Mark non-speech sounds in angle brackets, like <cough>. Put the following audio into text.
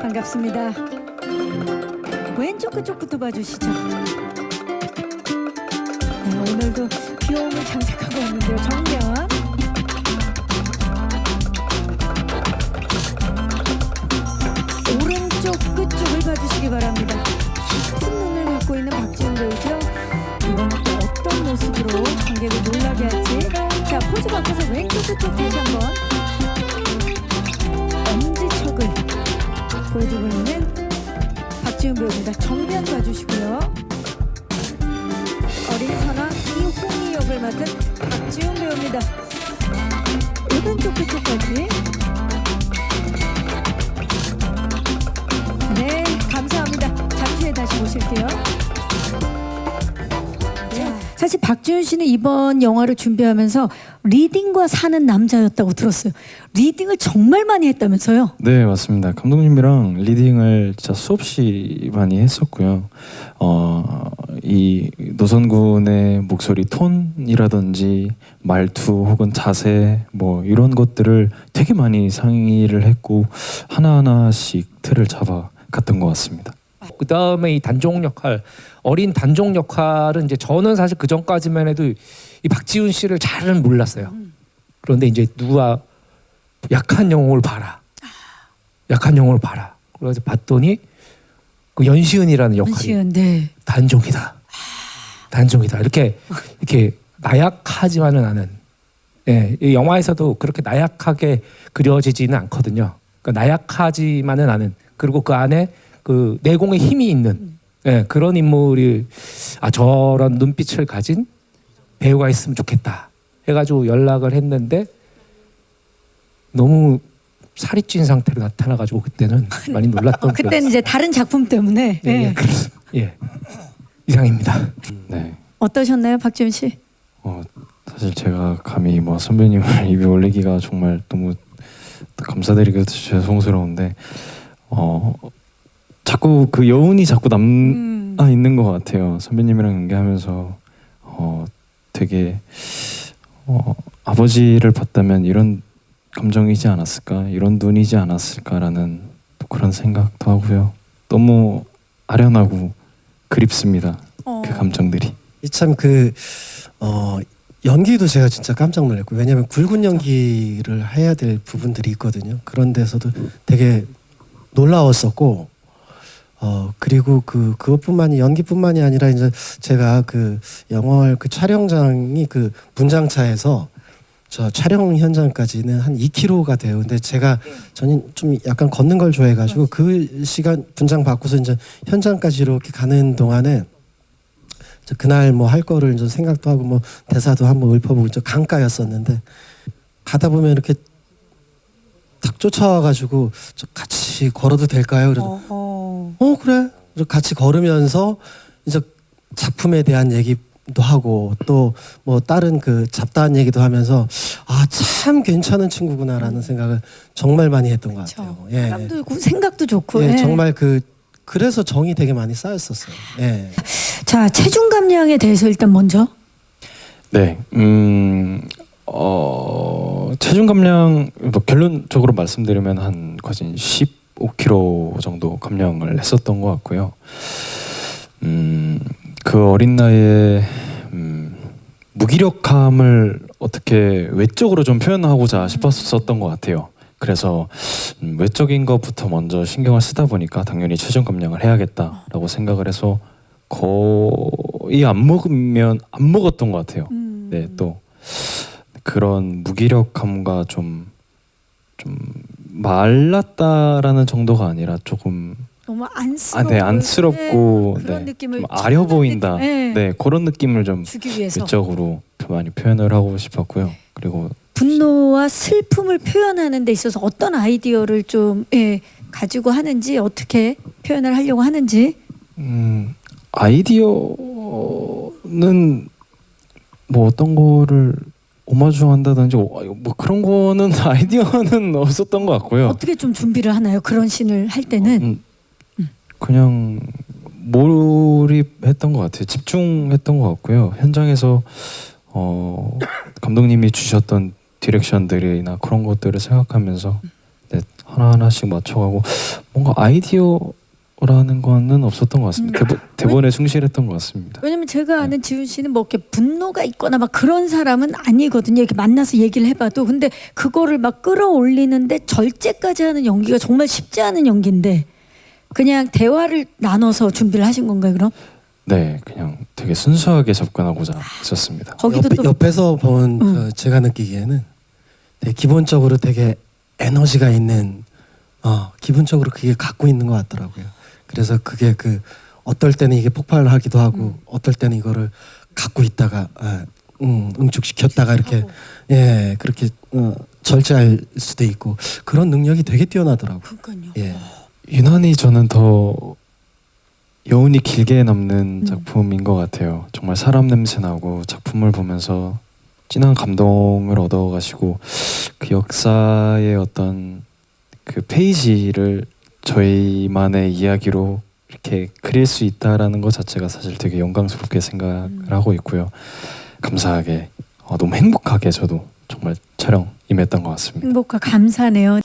반갑습니다. 왼쪽 그쪽부터 봐주시죠. 네, 오늘도 귀여움을 장착하고 있는데요. 정면. 오른쪽 끝쪽을 봐주시기 바랍니다. 깊은 눈을 갖고 있는 박지훈 배우죠. 이번에 또 어떤 모습으로 관객을 놀라게 할지. 자, 포즈 바꿔서 왼쪽 끝쪽 다시 한번. 보여주고 있는 박지훈 배우입니다. 정면 봐주시고요. 어린 선왕 이홍희 역을 맡은 박지훈 배우입니다. 오른쪽 끝쪽까지. 사실 박지훈 씨는 이번 영화를 준비하면서 리딩과 사는 남자였다고 들었어요. 리딩을 정말 많이 했다면서요? 네 맞습니다. 감독님이랑 리딩을 진짜 수없이 많이 했었고요. 어, 이 노선군의 목소리 톤이라든지 말투 혹은 자세 뭐 이런 것들을 되게 많이 상의를 했고 하나 하나씩 틀을 잡아 갔던 것 같습니다. 그 다음에 이 단종 역할 어린 단종 역할은 이제 저는 사실 그 전까지만 해도 이 박지훈 씨를 잘은 몰랐어요. 그런데 이제 누가 약한 영웅을 봐라. 약한 영웅을 봐라. 그래서 봤더니 그 연시은이라는 역할이 문시은, 네. 단종이다. 단종이다. 이렇게 이렇게 나약하지만은 않은. 예, 이 영화에서도 그렇게 나약하게 그려지지는 않거든요. 그러니까 나약하지만은 않은 그리고 그 안에 그 내공의 힘이 있는 예, 그런 인물이 아 저런 눈빛을 가진 배우가 있으면 좋겠다. 해가지고 연락을 했는데 너무 살이 찐 상태로 나타나가지고 그때는 <laughs> 많이 놀랐던 어, 그때는 이제 다른 작품 때문에 예, 네. 예, 그렇습니다. 예. 이상입니다. 네. 어떠셨나요, 박지훈 씨? 어, 사실 제가 감히 뭐 선배님을 <laughs> 입에 올리기가 정말 너무 감사드리고 죄송스러운데 어 자꾸 그 여운이 자꾸 남아 음. 있는 것 같아요. 선배님이랑 연기하면서 어 되게 어 아버지를 봤다면 이런 감정이지 않았을까, 이런 눈이지 않았을까라는 또 그런 생각도 하고요. 너무 아련하고 그립습니다. 어. 그 감정들이. 참그 어, 연기도 제가 진짜 깜짝 놀랐고 왜냐하면 굵은 연기를 해야 될 부분들이 있거든요. 그런 데서도 되게 놀라웠었고 어 그리고 그 그것뿐만이 연기뿐만이 아니라 이제 제가 그 영월 그 촬영장이 그 분장차에서 저 촬영 현장까지는 한 2km가 돼요. 근데 제가 저는 좀 약간 걷는 걸 좋아해가지고 그 시간 분장 받고서 이제 현장까지 이렇게 가는 동안에 저 그날 뭐 할 거를 이제 생각도 하고 뭐 대사도 한번 읊어보고 저 강가였었는데 가다 보면 이렇게 딱 쫓아와가지고 저 같이 걸어도 될까요? 그래서 어. 어 그래. 그래서 같이 걸으면서 이제 작품에 대한 얘기도 하고 또 뭐 다른 그 잡다한 얘기도 하면서 아 참 괜찮은 친구구나라는 생각을 정말 많이 했던 것 같아요. 그렇죠. 예. 사람도 있고 생각도 좋고. 예, 예. 정말 그 그래서 정이 되게 많이 쌓였었어요. 예. <laughs> 자, 체중 감량에 대해서 일단 먼저. 네, 음, 어, 체중 감량 뭐 결론적으로 말씀드리면 한 거진 15kg 정도 감량을 했었던 것 같고요. 음, 그 어린 나이에 음, 무기력함을 어떻게 외적으로 좀 표현하고자 싶었었던 것 같아요. 그래서 음, 외적인 것부터 먼저 신경을 쓰다 보니까 당연히 체중 감량을 해야겠다라고 생각을 해서 거의 안 먹으면 안 먹었던 것 같아요. 음. 네, 또 그런 무기력함과 좀 좀 말랐다라는 정도가 아니라 조금 너무 아, 안쓰럽고, 네, 안쓰럽고 네, 그런 네, 느낌을 좀 아려 보인다. 네. 네, 그런 느낌을 좀 주기 위해서 외적으로 많이 표현을 하고 싶었고요. 네. 그리고 분노와 슬픔을 표현하는 데 있어서 어떤 아이디어를 좀 예, 가지고 하는지 어떻게 표현을 하려고 하는지 음, 아이디어는 뭐 어떤 거를 오마주 한다든지 뭐 그런 거는 <laughs> 아이디어는 없었던 것 같고요. 어떻게 좀 준비를 하나요? 그런 신을 할 때는 음, 그냥 몰입했던 것 같아요. 집중했던 것 같고요. 현장에서 어, 감독님이 주셨던 디렉션들이나 그런 것들을 생각하면서 네, 아, 하나 하나씩 맞춰가고 뭔가 아이디어 라는 거는 없었던 것 같습니다. 음. 대본, 대본에 충실했던 것 같습니다. 왜냐면 제가 아는 지훈 씨는 뭐 이렇게 분노가 있거나 막 그런 사람은 아니거든요. 이렇게 만나서 얘기를 해봐도 근데 그거를 막 끌어올리는데 절제까지 하는 연기가 정말 쉽지 않은 연기인데 그냥 대화를 나눠서 준비를 하신 건가요? 그럼 네, 그냥 되게 순수하게 접근하고자 했었습니다. 거기도 옆, 또 옆에 서 본 응. 어, 제가 느끼기에는 되게 기본적으로 되게 에너지가 있는 어, 기본적으로 그게 갖고 있는 것 같더라고요. 그래서 그게 그 어떨 때는 이게 폭발을 하기도 하고 음. 어떨 때는 이거를 갖고 있다가 아, 음, 응축시켰다가 이렇게. 예 그렇게 어, 절제할 수도 있고 그런 능력이 되게 뛰어나더라고요. 그러니까요. 예. 유난히 저는 더 여운이 길게 남는 음. 작품인 것 같아요. 정말 사람 냄새 나고 작품을 보면서 진한 감동을 얻어가시고 그 역사의 어떤 그 페이지를 저희만의 이야기로 이렇게 그릴 수 있다라는 것 자체가 사실 되게 영광스럽게 생각을 음. 하고 있고요. 감사하게 어, 너무 행복하게 저도 정말 촬영 임했던 것 같습니다. 행복과 감사네요.